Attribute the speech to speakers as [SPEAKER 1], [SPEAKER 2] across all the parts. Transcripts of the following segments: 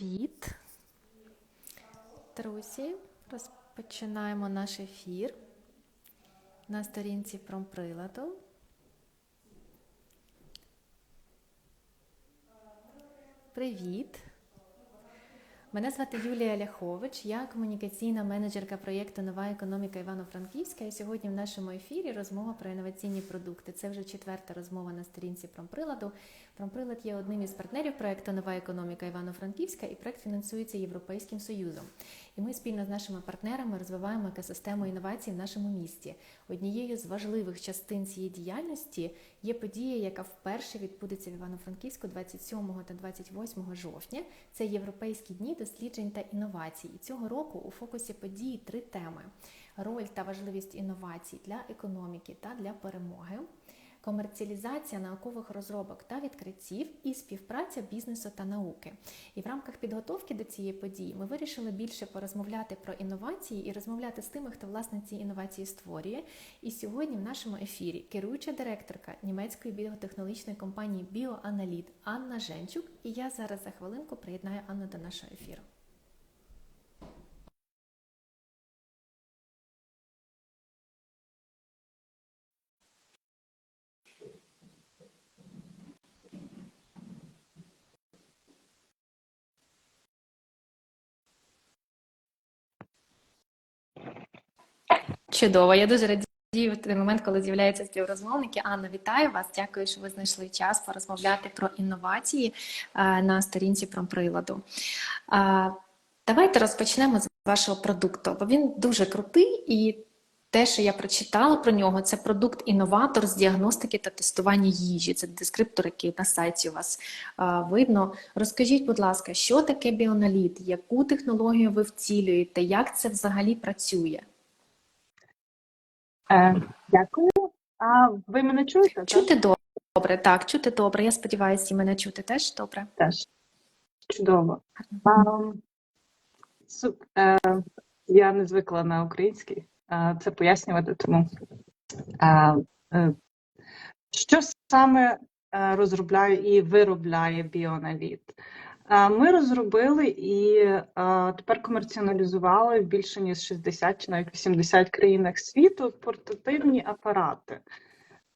[SPEAKER 1] Привіт, друзі! Розпочинаємо наш ефір на сторінці промприладу. Привіт! Мене звати Юлія Ляхович, я комунікаційна менеджерка проєкту Нова економіка Івано-Франківська. І сьогодні в нашому ефірі розмова про інноваційні продукти. Це вже четверта розмова на сторінці промприладу. Промприлад є одним із партнерів проєкту Нова економіка Івано-Франківська і проєкт фінансується Європейським Союзом. І ми спільно з нашими партнерами розвиваємо екосистему інновацій в нашому місті. Однією з важливих частин цієї діяльності є подія, яка вперше відбудеться в Івано-Франківську 27 та 28 жовтня. Це європейські дні досліджень та інновацій. І цього року у фокусі події три теми: роль та важливість інновацій для економіки та для перемоги. Комерціалізація наукових розробок та відкриттів і співпраця бізнесу та науки. І в рамках підготовки до цієї події ми вирішили більше порозмовляти про інновації і розмовляти з тими, хто власне ці інновації створює. І сьогодні в нашому ефірі керуюча директорка німецької біотехнологічної компанії BioAnalyt Анна Женчук. І я зараз за хвилинку приєднаю Анну до нашого ефіру. Чудово, я дуже радію в той момент, коли з'являються співрозмовники. Анна, вітаю вас. Дякую, що ви знайшли час порозмовляти про інновації е, на сторінці промприладу. Е, Давайте розпочнемо з вашого продукту, бо він дуже крутий і. Те, що я прочитала про нього, це продукт-інноватор з діагностики та тестування їжі. Це дескриптор, який на сайті у вас видно. Розкажіть, будь ласка, що таке біоналіт, яку технологію ви вцілюєте, як це взагалі працює?
[SPEAKER 2] Е, Дякую. А ви мене чуєте? так?
[SPEAKER 1] Чути добре, так, чути добре. Я сподіваюся, і мене чути теж добре.
[SPEAKER 2] Теж. Чудово. А, суп- е, я не звикла на український е, це пояснювати, тому е, е, що саме е, розробляє і виробляє біоналіт? Ми розробили і тепер комерціоналізували більше ніж 60 чи навіть 80 країнах світу портативні апарати.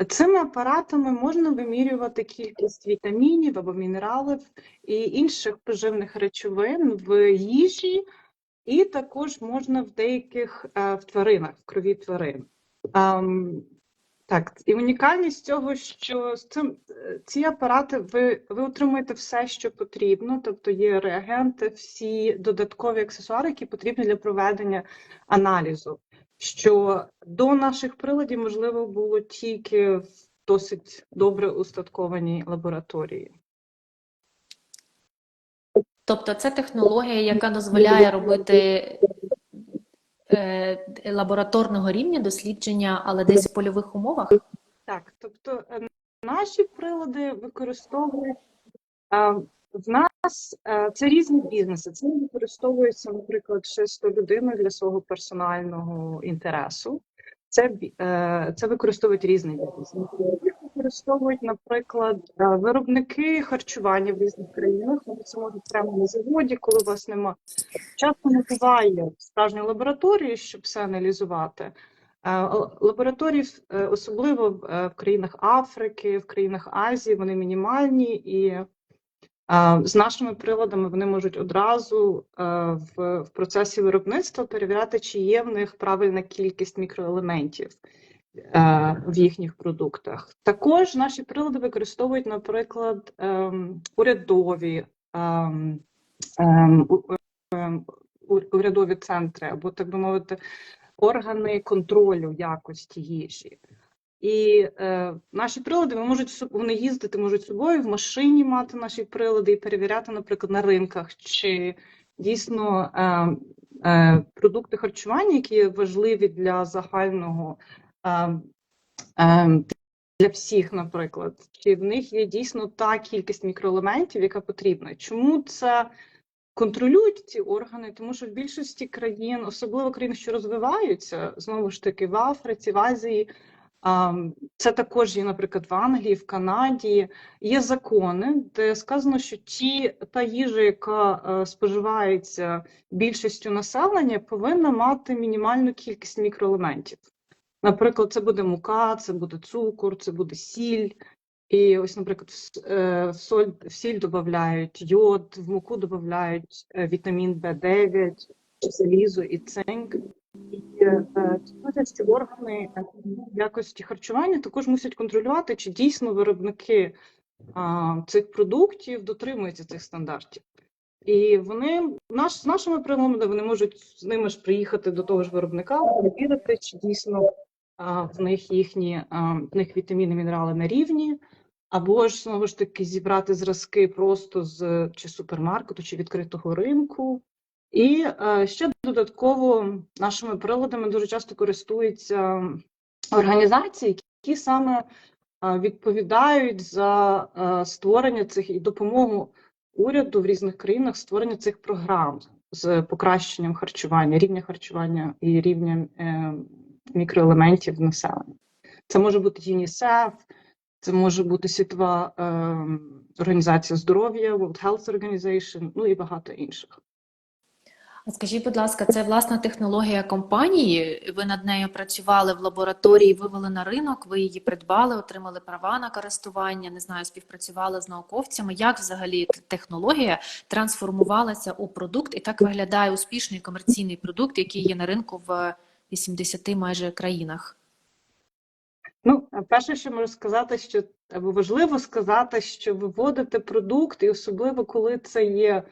[SPEAKER 2] Цими апаратами можна вимірювати кількість вітамінів або мінералів і інших поживних речовин в їжі, і також можна в деяких е, в тваринах, в крові тварин. Так, і унікальність цього, що з цим ці апарати ви, ви отримуєте все, що потрібно, тобто є реагенти, всі додаткові аксесуари, які потрібні для проведення аналізу. Що до наших приладів можливо було тільки в досить добре устаткованій лабораторії.
[SPEAKER 1] Тобто це технологія, яка дозволяє робити лабораторного рівня дослідження, але десь в польових умовах.
[SPEAKER 2] Так, тобто е, наші прилади використовують е, в нас е, це різні бізнеси. Це використовується, наприклад, чисто людиною для свого персонального інтересу. Це е, це використовують різні бізнеси. Використовують, наприклад, е, виробники харчування в різних країнах. Вони це можуть прямо на заводі, коли у вас нема часто не буває справжньої лабораторії, щоб все аналізувати. Е, Лабораторії, е, особливо в країнах Африки, в країнах Азії, вони мінімальні, і з нашими приладами вони можуть одразу в, процесі виробництва перевіряти, чи є в них правильна кількість мікроелементів в їхніх продуктах. Також наші прилади використовують, наприклад, ем, урядові. ем, ем, урядові центри, або так би мовити, органи контролю якості їжі. І е, наші прилади ви можуть вони їздити можуть з собою в машині мати наші прилади і перевіряти, наприклад, на ринках, чи дійсно е, е, продукти харчування, які важливі для загального е, е, для всіх, наприклад, чи в них є дійсно та кількість мікроелементів, яка потрібна. Чому це контролюють ці органи? Тому що в більшості країн, особливо країн, що розвиваються, знову ж таки в Африці, в Азії, Це також є, наприклад, в Англії, в Канаді. Є закони, де сказано, що ті та їжа, яка е, споживається більшістю населення, повинна мати мінімальну кількість мікроелементів. Наприклад, це буде мука, це буде цукор, це буде сіль. І ось, наприклад, в, е, соль в сіль додають йод, в муку додають е, вітамін В9, залізо і цинк. І ці органи е, якості харчування також мусять контролювати, чи дійсно виробники а, цих продуктів дотримуються цих стандартів. І вони наш, з нашими приладами вони можуть з ними ж приїхати до того ж виробника, перевірити, чи дійсно в них їхні в них вітаміни, мінерали на рівні, або ж знову ж таки зібрати зразки просто з чи супермаркету, чи відкритого ринку. І ще додатково нашими приладами дуже часто користуються організації, які саме відповідають за створення цих і допомогу уряду в різних країнах створення цих програм з покращенням харчування, рівня харчування і рівня е, мікроелементів населення. Це може бути ЮНІСЕФ, це може бути Світова е, організація здоров'я, World Health Organization, ну і багато інших.
[SPEAKER 1] А Скажіть, будь ласка, це власна технологія компанії? Ви над нею працювали в лабораторії, вивели на ринок, ви її придбали, отримали права на користування, не знаю, співпрацювали з науковцями. Як взагалі технологія трансформувалася у продукт і так виглядає успішний комерційний продукт, який є на ринку в 80 майже країнах?
[SPEAKER 2] Ну, перше, що можу сказати, що або важливо сказати, що виводити продукт, і особливо коли це є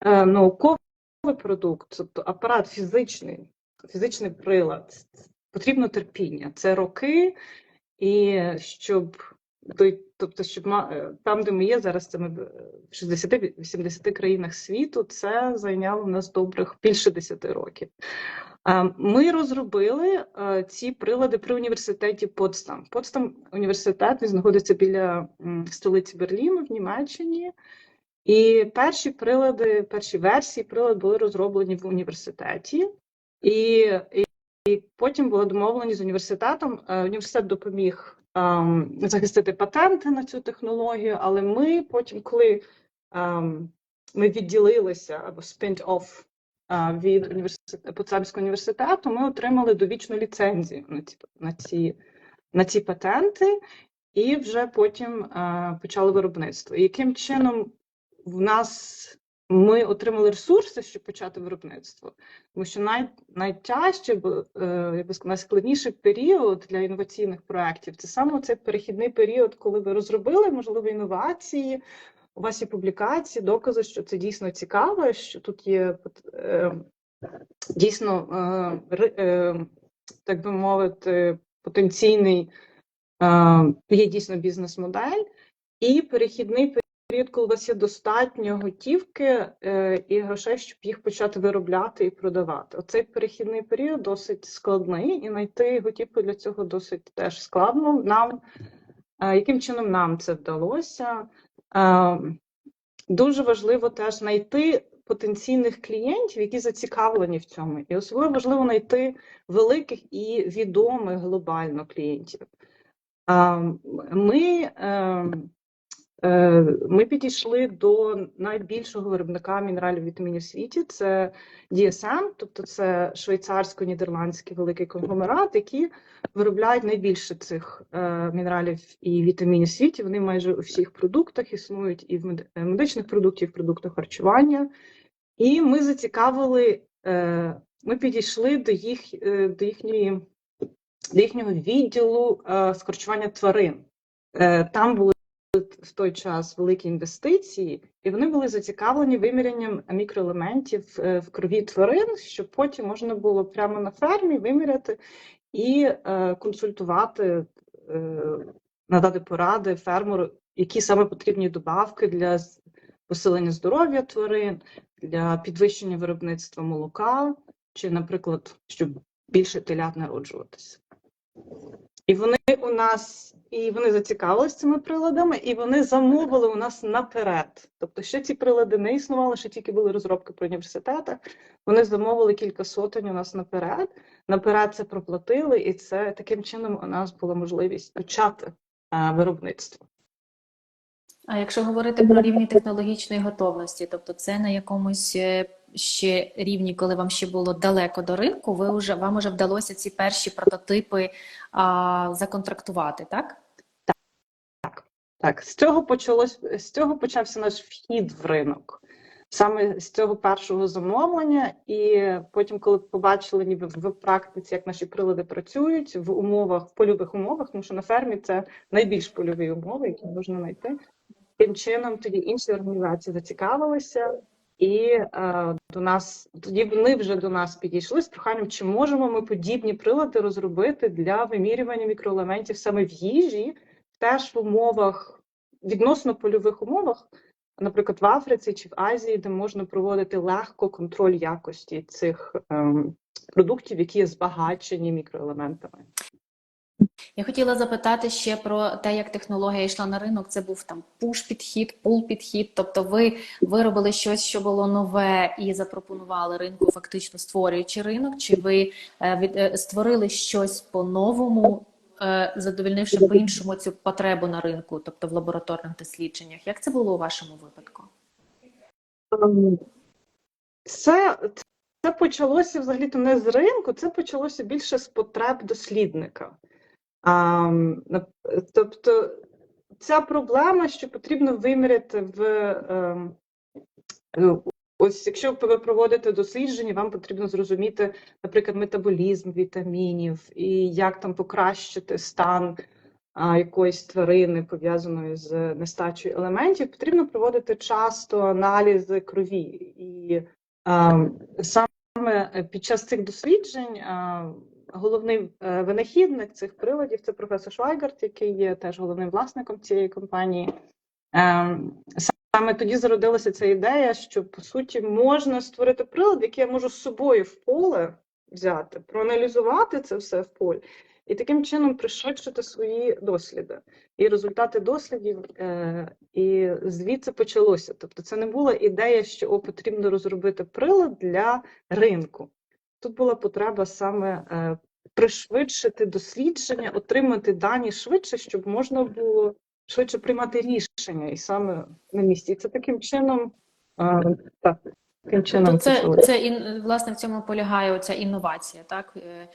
[SPEAKER 2] е, науковий продукт, тобто апарат фізичний, фізичний прилад, потрібно терпіння. Це роки, і щоб той, тобто, щоб е, там, де ми є зараз, це ми в 60-80 країнах світу, це зайняло нас добрих більше 10 років. Ми розробили е, ці прилади при університеті Потсдам. Потсдам університет він знаходиться біля столиці Берліну в Німеччині. І перші прилади, перші версії прилад були розроблені в університеті, і, і, і потім була домовленість з університетом. Е, Університет допоміг ем, захистити патенти на цю технологію, але ми потім, коли ем, ми відділилися або spin off е, від університету Потсдамського університету, ми отримали довічну ліцензію на ці на ці, на ці патенти, і вже потім почали виробництво. Яким чином в нас ми отримали ресурси, щоб почати виробництво, тому що най, найтяжче, е, я би сказала, найскладніший період для інноваційних проєктів це саме цей перехідний період, коли ви розробили можливо інновації. У вас є публікації, докази, що це дійсно цікаво, що тут є е, дійсно, е, е, так би мовити, потенційний е, є дійсно бізнес-модель, і перехідний період, коли у вас є достатньо готівки і грошей, щоб їх почати виробляти і продавати. Оцей перехідний період досить складний, і знайти готівку для цього досить теж складно. Нам яким чином нам це вдалося? Е, Дуже важливо теж знайти потенційних клієнтів, які зацікавлені в цьому, і особливо важливо знайти великих і відомих глобально клієнтів. Ми, е, е, ми підійшли до найбільшого виробника мінералів вітамінів в світі. Це DSM, тобто це швейцарсько-нідерландський великий конгломерат, які виробляють найбільше цих е, мінералів і вітамінів в світі. Вони майже у всіх продуктах існують і в е, медичних продуктах, і в продуктах харчування. І ми зацікавили, е, ми підійшли до їх е, до їхньої до їхнього відділу е, з харчування тварин. Е, Там були в той час великі інвестиції, і вони були зацікавлені вимірянням мікроелементів е, в крові тварин, щоб потім можна було прямо на фермі виміряти і е, консультувати, е, надати поради фермеру, які саме потрібні добавки для посилення здоров'я тварин, для підвищення виробництва молока, чи, наприклад, щоб більше телят народжуватися. І вони у нас і вони зацікавилися цими приладами, і вони замовили у нас наперед. Тобто, ще ці прилади не існували, ще тільки були розробки при університетах. Вони замовили кілька сотень у нас наперед. Наперед це проплатили, і це таким чином у нас була можливість почати е, виробництво.
[SPEAKER 1] А якщо говорити про рівні технологічної готовності, тобто це на якомусь е, ще рівні, коли вам ще було далеко до ринку, ви вже вам уже вдалося ці перші прототипи а, законтрактувати, так?
[SPEAKER 2] Так, з цього почалось з цього почався наш вхід в ринок. Саме з цього першого замовлення, і потім, коли побачили ніби в практиці, як наші прилади працюють в умовах, в польових умовах, тому що на фермі це найбільш польові умови, які можна знайти. Тим чином тоді інші організації зацікавилися, і е, до нас тоді вони вже до нас підійшли з проханням, чи можемо ми подібні прилади розробити для вимірювання мікроелементів саме в їжі, теж в умовах відносно польових умовах, наприклад, в Африці чи в Азії, де можна проводити легко контроль якості цих ем, продуктів, які є збагачені мікроелементами.
[SPEAKER 1] Я хотіла запитати ще про те, як технологія йшла на ринок. Це був там пуш-підхід, пул-підхід. Тобто ви виробили щось, що було нове, і запропонували ринку, фактично створюючи ринок, чи ви е, від, е, створили щось по-новому, е, задовільнивши по-іншому цю потребу на ринку, тобто в лабораторних дослідженнях? Як це було у вашому випадку?
[SPEAKER 2] Ем, Це, це почалося взагалі-то не з ринку, це почалося більше з потреб дослідника. Тобто, ця проблема, що потрібно виміряти в ем, ну, ось якщо ви проводите дослідження, вам потрібно зрозуміти, наприклад, метаболізм вітамінів і як там покращити стан якоїсь тварини, пов'язаної з нестачею елементів, потрібно проводити часто аналізи крові. І а, саме під час цих досліджень а, головний е, винахідник цих приладів це професор Швайгард, який є теж головним власником цієї компанії. Ем, Саме тоді зародилася ця ідея, що по суті можна створити прилад, який я можу з собою в поле взяти, проаналізувати це все в полі, і таким чином пришвидшити свої досліди. І результати дослідів, е, і звідси почалося. Тобто, це не була ідея, що о, потрібно розробити прилад для ринку. Тут була потреба саме е, пришвидшити дослідження, отримати дані швидше, щоб можна було швидше приймати рішення, і саме на місці. І це таким чином, е, так, таким чином
[SPEAKER 1] Тобто це,
[SPEAKER 2] почалося.
[SPEAKER 1] це ін- власне в цьому полягає оця інновація, так? Е,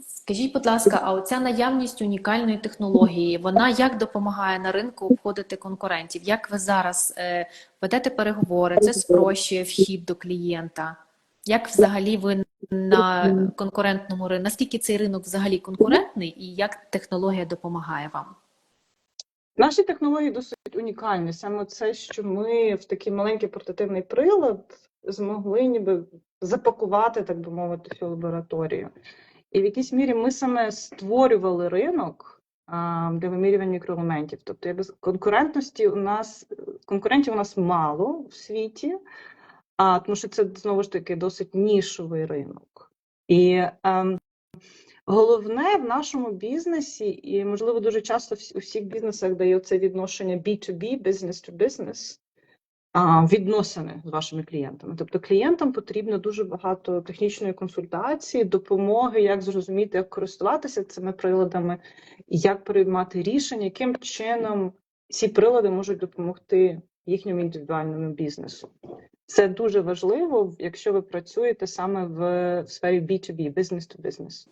[SPEAKER 1] Скажіть, будь ласка, а оця наявність унікальної технології, вона як допомагає на ринку обходити конкурентів? Як ви зараз ведете переговори? Це спрощує вхід до клієнта? Як взагалі ви на конкурентному ринку? Наскільки цей ринок взагалі конкурентний, і як технологія допомагає вам?
[SPEAKER 2] Наші технології досить унікальні. Саме це, що ми в такий маленький портативний прилад змогли ніби запакувати, так би мовити, цю лабораторію. І в якійсь мірі ми саме створювали ринок для вимірювання мікроелементів. Тобто, конкурентності у нас конкурентів у нас мало в світі, а, тому що це знову ж таки досить нішовий ринок. І ем, Головне в нашому бізнесі, і можливо дуже часто у всіх бізнесах дає це відношення B2B, business to business, відносини з вашими клієнтами. Тобто клієнтам потрібно дуже багато технічної консультації, допомоги, як зрозуміти, як користуватися цими приладами, як приймати рішення, яким чином ці прилади можуть допомогти їхньому індивідуальному бізнесу. Це дуже важливо, якщо ви працюєте саме в сфері B2B, business to business.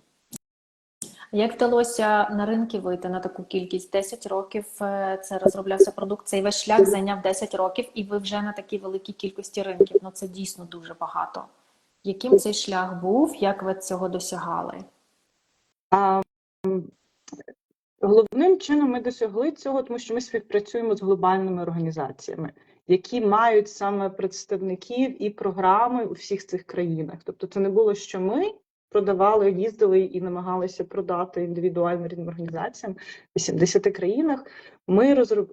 [SPEAKER 1] Як вдалося на ринки вийти на таку кількість? 10 років е, це розроблявся продукт. Цей весь шлях зайняв 10 років, і ви вже на такій великій кількості ринків. Ну це дійсно дуже багато. Яким цей шлях був? Як ви цього досягали?
[SPEAKER 2] А, Головним чином ми досягли цього, тому що ми співпрацюємо з глобальними організаціями, які мають саме представників і програми у всіх цих країнах. Тобто, це не було, що ми продавали, їздили і намагалися продати індивідуально різним організаціям в 80 країнах. Ми розроб...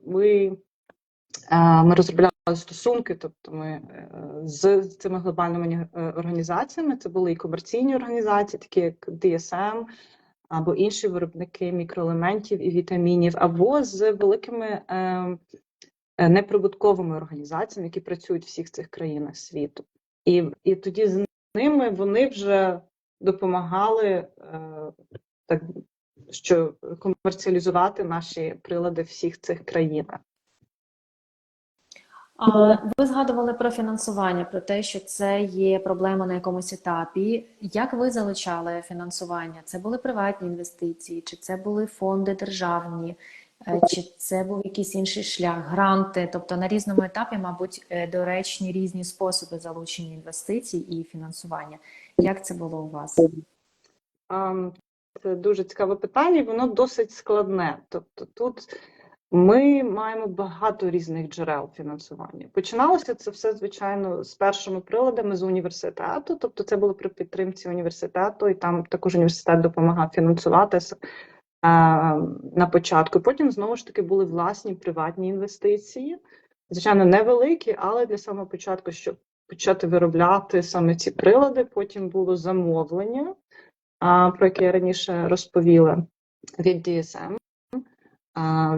[SPEAKER 2] е, ми розробляли стосунки, тобто ми е, з цими глобальними е, організаціями. Це були і комерційні організації, такі як DSM, або інші виробники мікроелементів і вітамінів, або з великими неприбутковими організаціями, які працюють в всіх цих країнах світу. І, і тоді з ними вони вже допомагали е, так, що комерціалізувати наші прилади в всіх цих країнах.
[SPEAKER 1] Ви згадували про фінансування, про те, що це є проблема на якомусь етапі. Як ви залучали фінансування? Це були приватні інвестиції, чи це були фонди державні, е, чи це був якийсь інший шлях, гранти? Тобто на різному етапі, мабуть, е, доречні різні способи залучення інвестицій і фінансування. Як це було у вас?
[SPEAKER 2] Це дуже цікаве питання, і воно досить складне. Тобто тут ми маємо багато різних джерел фінансування. Починалося це все, звичайно, з першими приладами з університету. Тобто, це було при підтримці університету, і там також університет допомагав фінансувати на початку. Потім знову ж таки були власні приватні інвестиції. Звичайно, невеликі, але для самого початку, щоб почати виробляти саме ці прилади, потім було замовлення про яке я раніше розповіла від DSM,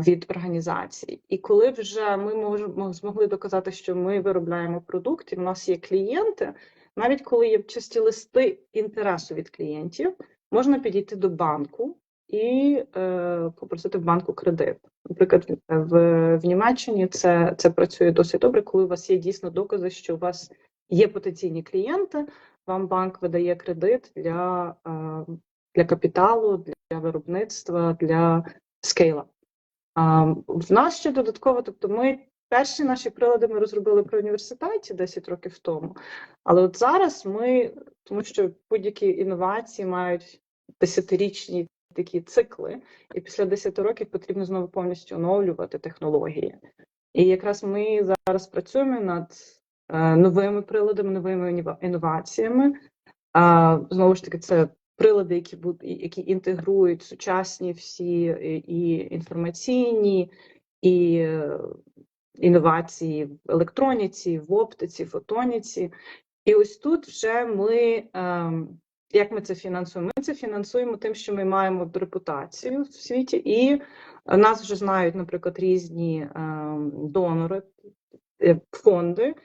[SPEAKER 2] від організацій. І коли вже ми можемо змогли доказати, що ми виробляємо продукт, і в нас є клієнти, навіть коли є чисті листи інтересу від клієнтів, можна підійти до банку і е, попросити в банку кредит. Наприклад, в, в Німеччині це, це працює досить добре, коли у вас є дійсно докази, що у вас є потенційні клієнти, вам банк видає кредит для, е, для капіталу, для виробництва, для скейла. А в нас ще додатково, тобто ми перші наші прилади ми розробили при університеті 10 років тому. Але от зараз ми, тому що будь-які інновації мають десятирічні такі цикли, і після 10 років потрібно знову повністю оновлювати технології. І якраз ми зараз працюємо над е, новими приладами, новими інноваціями. Знову ж таки, це прилади, які будуть, які інтегрують сучасні всі і, інформаційні, і е, інновації в електроніці, в оптиці, фотоніці. І ось тут вже ми, ем, як ми це фінансуємо? Ми це фінансуємо тим, що ми маємо репутацію в світі, і нас вже знають, наприклад, різні ем, донори, е, фонди,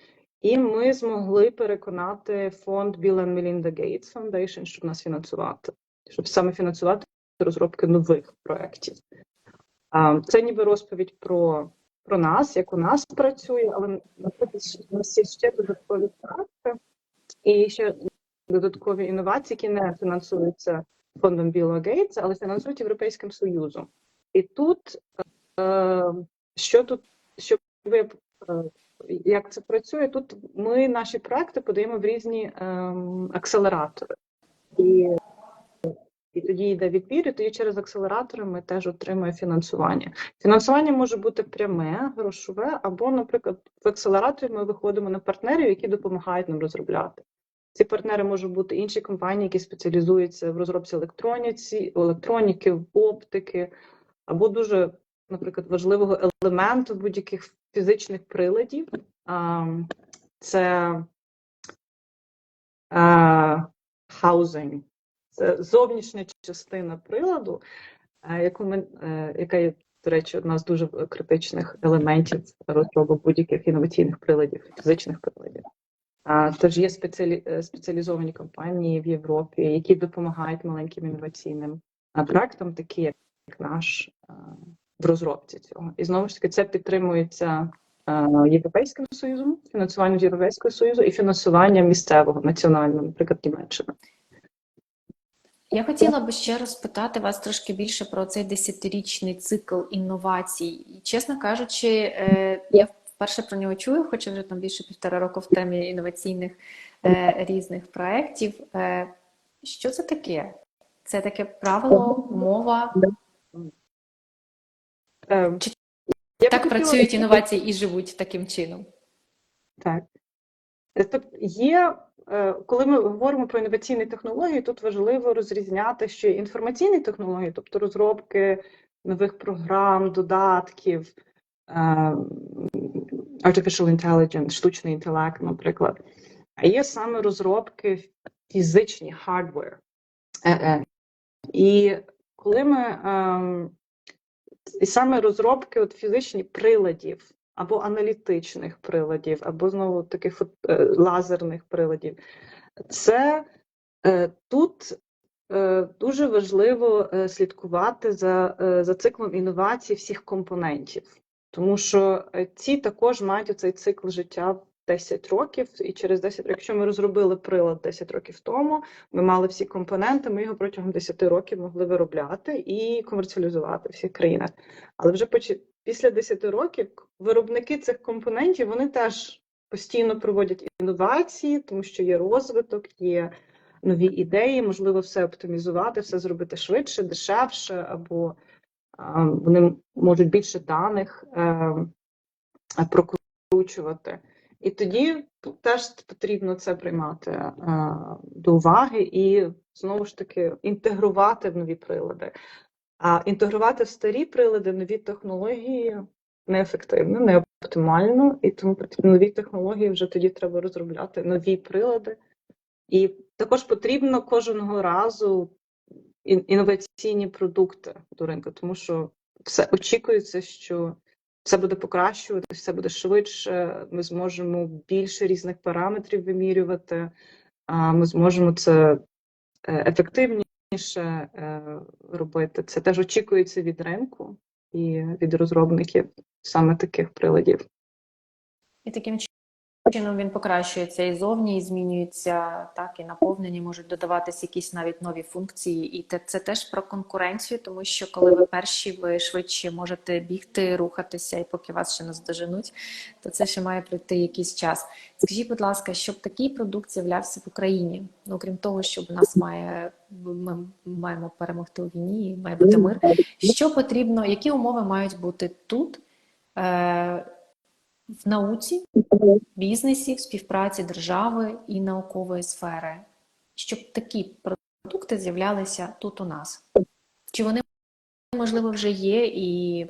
[SPEAKER 2] і ми змогли переконати фонд Bill and Melinda Gates Foundation, щоб нас фінансувати, щоб саме фінансувати розробки нових проєктів. Це ніби розповідь про, про нас, як у нас працює, але наприклад, у нас є ще додаткові проекти і ще додаткові інновації, які не фінансуються фондом Біла Гейтса, але фінансують Європейським Союзом. І тут е, що тут, щоб ви е, як це працює? Тут ми наші проекти подаємо в різні ем, акселератори. І, і тоді йде відбір, і тоді через акселератори ми теж отримуємо фінансування. Фінансування може бути пряме, грошове, або, наприклад, в акселераторі ми виходимо на партнерів, які допомагають нам розробляти. Ці партнери можуть бути інші компанії, які спеціалізуються в розробці електроніці, електроніки, оптики, або дуже, наприклад, важливого елементу будь-яких фізичних приладів. Це а, housing. Це зовнішня частина приладу, е, яку ми, е, яка є, до речі, одна з дуже критичних елементів розробок будь-яких інноваційних приладів, фізичних приладів. Тож є спеціалі, е, спеціалізовані компанії в Європі, які допомагають маленьким інноваційним проектам, такі як наш, в розробці цього. І знову ж таки, це підтримується Європейським Союзом, фінансуванням Європейського Союзу і фінансуванням місцевого, національного, наприклад, Німеччина.
[SPEAKER 1] Я хотіла би ще розпитати вас трошки більше про цей десятирічний цикл інновацій. Чесно кажучи, е, я вперше про нього чую, хоча вже там більше півтора року в темі інноваційних е, різних проєктів. Е, Що це таке? Це таке правило, мова.
[SPEAKER 2] Е,
[SPEAKER 1] Чи
[SPEAKER 2] я
[SPEAKER 1] Так
[SPEAKER 2] хотіла-
[SPEAKER 1] працюють інновації і живуть таким чином.
[SPEAKER 2] Так. Тобто є, е, коли ми говоримо про інноваційні технології, тут важливо розрізняти, що інформаційні технології, тобто розробки нових програм, додатків, artificial intelligence, штучний інтелект, наприклад. А є саме розробки фізичні, hardware. І коли ми ем, і саме розробки от фізичні приладів або аналітичних приладів, або знову таких е, лазерних приладів, це е, тут е, дуже важливо слідкувати за, за циклом інновацій всіх компонентів, тому що е, ці також мають оцей цикл життя в 10 років, і через 10 років, якщо ми розробили прилад 10 років тому, ми мали всі компоненти, ми його протягом 10 років могли виробляти і комерціалізувати в всіх країнах. Але вже після 10 років виробники цих компонентів вони теж постійно проводять інновації, тому що є розвиток, є нові ідеї, можливо, все оптимізувати, все зробити швидше, дешевше, або вони можуть більше даних е, прокручувати. І тоді теж потрібно це приймати е, до уваги і знову ж таки інтегрувати в нові прилади. А інтегрувати в старі прилади нові технології неефективно, не оптимально, і тому потрібні нові технології вже тоді треба розробляти нові прилади. І також потрібно кожного разу інноваційні продукти до ринку, тому що все очікується, що все буде покращуватися, все буде швидше. Ми зможемо більше різних параметрів вимірювати, ми зможемо це е, ефективніше е, робити. Це теж очікується від ринку і від розробників саме таких приладів.
[SPEAKER 1] І таким чином він покращується і зовні, і змінюється, так, і наповнені можуть додаватись якісь навіть нові функції. І це теж про конкуренцію, тому що коли ви перші, ви швидше можете бігти, рухатися, і поки вас ще не здоженуть, то це ще має пройти якийсь час. Скажіть, будь ласка, щоб такий продукт з'являвся в Україні, ну окрім того, що в нас має ми маємо перемогти у війні, має бути мир. Що потрібно, які умови мають бути тут? В науці, бізнесі, в співпраці держави і наукової сфери, щоб такі продукти з'являлися тут у нас. Чи вони, можливо, вже є, і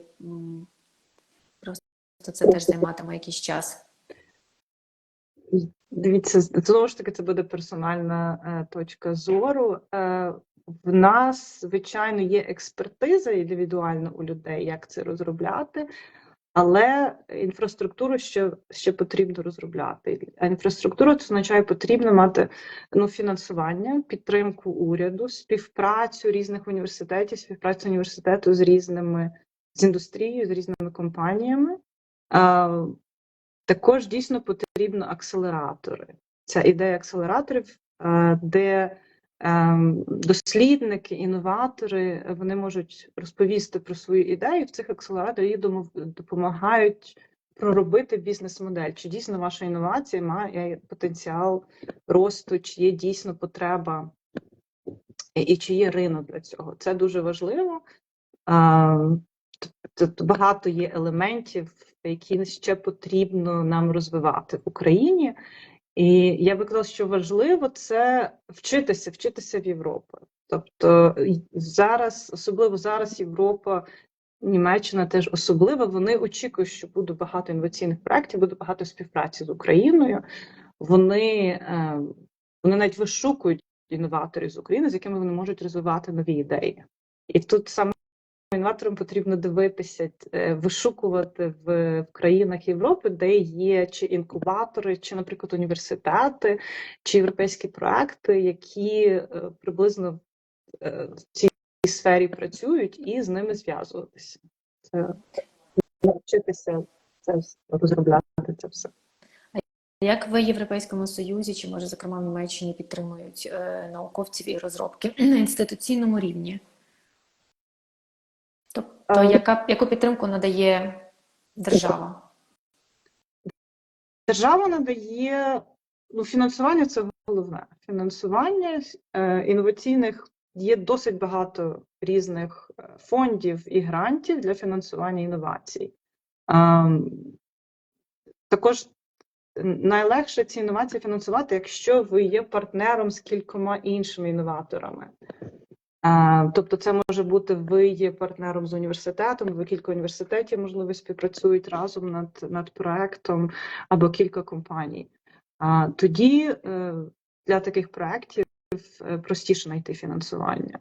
[SPEAKER 1] просто це теж займатиме якийсь час?
[SPEAKER 2] Дивіться, знову ж таки, це буде персональна е, точка зору. Е, в нас, звичайно, є експертиза індивідуально у людей, як це розробляти, але інфраструктуру ще, ще потрібно розробляти. А інфраструктура це означає, потрібно мати ну, фінансування, підтримку уряду, співпрацю різних університетів, співпрацю університету з різними з індустрією, з різними компаніями. Е, також дійсно потрібно акселератори. Ця ідея акселераторів, де дослідники, інноватори вони можуть розповісти про свою ідею. В цих акселераторах їй допомагають проробити бізнес-модель. Чи дійсно ваша інновація має потенціал росту, чи є дійсно потреба, і, і чи є ринок для цього? Це дуже важливо. Тут багато є елементів, які ще потрібно нам розвивати в Україні. І я би казала, що важливо це вчитися, вчитися в Європі. Тобто зараз, особливо зараз, Європа, Німеччина теж особливо, вони очікують, що буде багато інноваційних проєктів, буде багато співпраці з Україною. Вони, е, вони навіть вишукують інноваторів з України, з якими вони можуть розвивати нові ідеї. І тут саме інноваторам потрібно дивитися, е, вишукувати в, країнах Європи, де є чи інкубатори, чи, наприклад, університети, чи європейські проекти, які е, приблизно е, в цій сфері працюють, і з ними зв'язуватися. Це навчитися це розробляти це все.
[SPEAKER 1] Як в Європейському Союзі, чи може, зокрема, в Німеччині підтримують е, науковців і розробки на інституційному рівні? Тобто,
[SPEAKER 2] А,
[SPEAKER 1] яка, яку підтримку надає держава?
[SPEAKER 2] Держава надає ну, фінансування це головне. Фінансування е, інноваційних є досить багато різних е, фондів і грантів для фінансування інновацій. Ем, також найлегше ці інновації фінансувати, якщо ви є партнером з кількома іншими інноваторами. Тобто, це може бути ви є партнером з університетом, ви кілька університетів, можливо, співпрацюють разом над, над проектом або кілька компаній. Тоді е, для таких проєктів е, простіше знайти фінансування.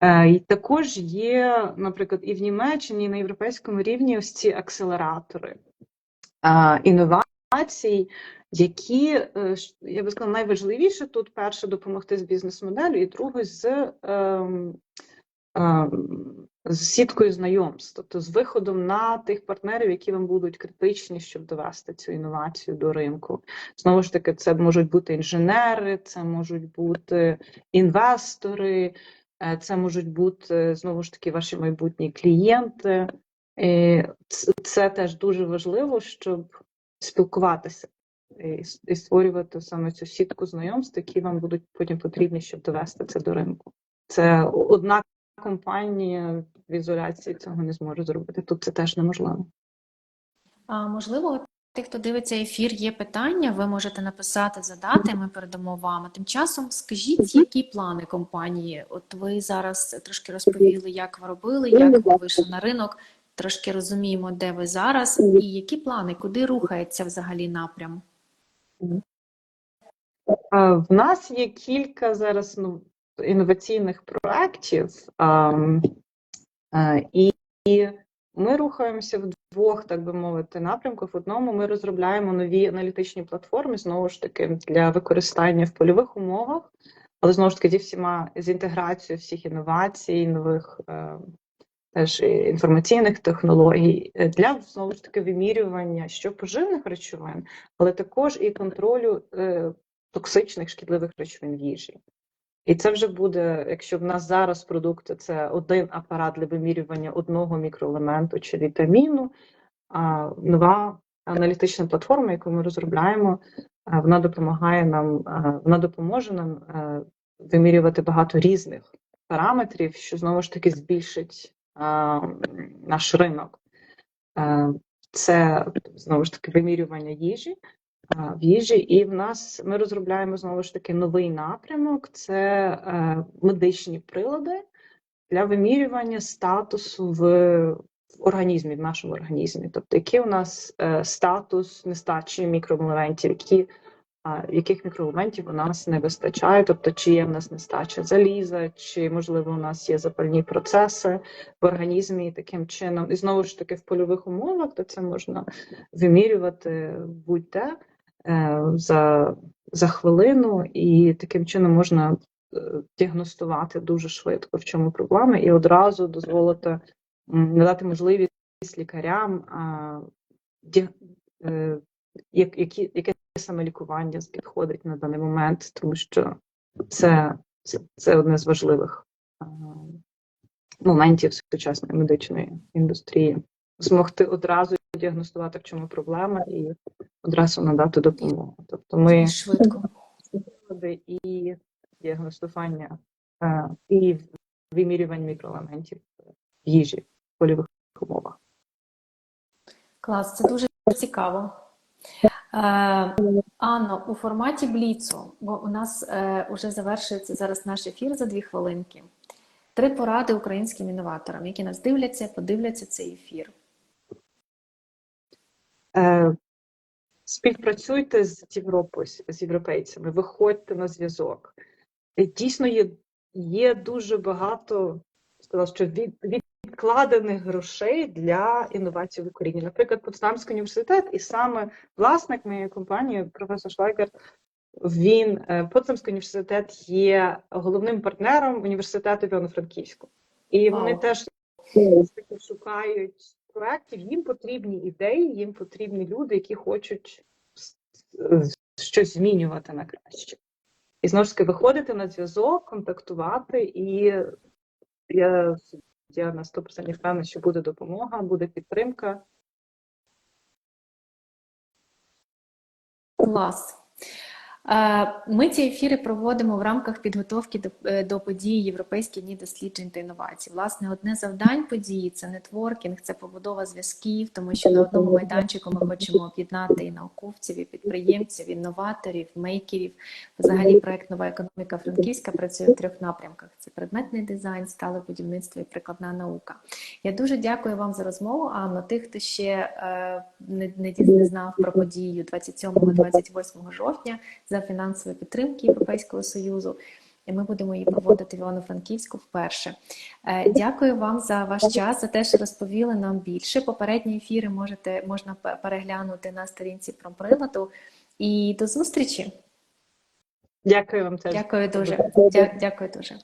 [SPEAKER 2] Е, І також є, наприклад, і в Німеччині, і на європейському рівні ось ці акселератори інновацій, які, е, я би сказала, найважливіше тут перше допомогти з бізнес-моделлю, і друге з, ем, ем, з сіткою знайомств, тобто з виходом на тих партнерів, які вам будуть критичні, щоб довести цю інновацію до ринку. Знову ж таки, це можуть бути інженери, це можуть бути інвестори, е, це можуть бути знову ж таки ваші майбутні клієнти. Це теж дуже важливо, щоб спілкуватися і створювати саме цю сітку знайомств, які вам будуть потім потрібні, щоб довести це до ринку. Це одна компанія в ізоляції цього не зможе зробити. Тут це теж неможливо.
[SPEAKER 1] А можливо, тих, хто дивиться ефір, є питання, ви можете написати, задати, ми передамо вам. А тим часом скажіть, які плани компанії? От ви зараз трошки розповіли, як ви робили, як ви вийшли на ринок. Трошки розуміємо, де ви зараз, і які плани, куди рухається взагалі напрям.
[SPEAKER 2] В нас є кілька зараз ну, інноваційних проєктів, і ми рухаємося в двох, так би мовити, напрямках. В одному ми розробляємо нові аналітичні платформи, знову ж таки, для використання в польових умовах, але знову ж таки зі всіма з інтеграцією всіх інновацій, нових е, теж інформаційних технологій е, для знову ж таки вимірювання що поживних речовин, але також і контролю е, токсичних шкідливих речовин їжі. І це вже буде, якщо в нас зараз продукти це один апарат для вимірювання одного мікроелементу чи вітаміну, а нова аналітична платформа, яку ми розробляємо, вона допомагає нам, вона допоможе нам е, вимірювати багато різних параметрів, що знову ж таки збільшить наш ринок. Е, Це знову ж таки вимірювання їжі в їжі, і в нас ми розробляємо знову ж таки новий напрямок: це е, медичні прилади для вимірювання статусу в, організмі, в нашому організмі. Тобто, який у нас е, статус нестачі мікроелементів, які яких мікроелементів у нас не вистачає, тобто чи є в нас нестача заліза, чи можливо у нас є запальні процеси в організмі? І таким чином. І знову ж таки в польових умовах, то це можна вимірювати будь-де е, за, за хвилину, і таким чином можна е, діагностувати дуже швидко, в чому проблема, і одразу дозволити надати можливість лікарям е, як- які, саме лікування підходить на даний момент, тому що це, це, це одне з важливих моментів сучасної медичної індустрії. Змогти одразу діагностувати, в чому проблема, і одразу надати допомогу. Тобто ми
[SPEAKER 1] Швидко.
[SPEAKER 2] і діагностування і вимірювання мікроелементів в їжі в польових умовах.
[SPEAKER 1] Клас, це дуже цікаво. Е, Анно, у форматі Бліцу, бо у нас е, уже завершується зараз наш ефір за дві хвилинки. Три поради українським інноваторам, які нас дивляться, подивляться цей ефір.
[SPEAKER 2] Е, Співпрацюйте з Європою, з європейцями, виходьте на зв'язок. Е, Дійсно, є, є дуже багато що від, відкладених грошей для інновацій в Україні. Наприклад, Потсдамський університет, і саме власник моєї компанії, професор Шлайгер, він е, Потсдамський університет є головним партнером університету Івано-Франківську. І вони
[SPEAKER 1] Вау.
[SPEAKER 2] теж шукають проєктів, їм потрібні ідеї, їм потрібні люди, які хочуть щось змінювати на краще. І знову ж таки виходити на зв'язок, контактувати, і я, я на 100% впевнена, що буде допомога, буде підтримка.
[SPEAKER 1] Клас. Ми ці ефіри проводимо в рамках підготовки до, е, до події Європейські дні досліджень та інновацій. Власне, одне завдань події це нетворкінг, це побудова зв'язків, тому що на одному майданчику ми хочемо об'єднати і науковців, і підприємців, інноваторів, мейкерів. Взагалі, проект Нова економіка Франківська працює в трьох напрямках: це предметний дизайн, стале будівництво і прикладна наука. Я дуже дякую вам за розмову. Анно, тих, хто ще е, не, не, діз- не знав про подію 27-28 жовтня за фінансової підтримки Європейського Союзу. і ми будемо її проводити в Івано-Франківську вперше. Е, Дякую вам за ваш час, за те, що розповіли нам більше. Попередні ефіри можете можна переглянути на сторінці промприладу. І до зустрічі.
[SPEAKER 2] Дякую вам теж.
[SPEAKER 1] Дякую дуже. Дякую дуже.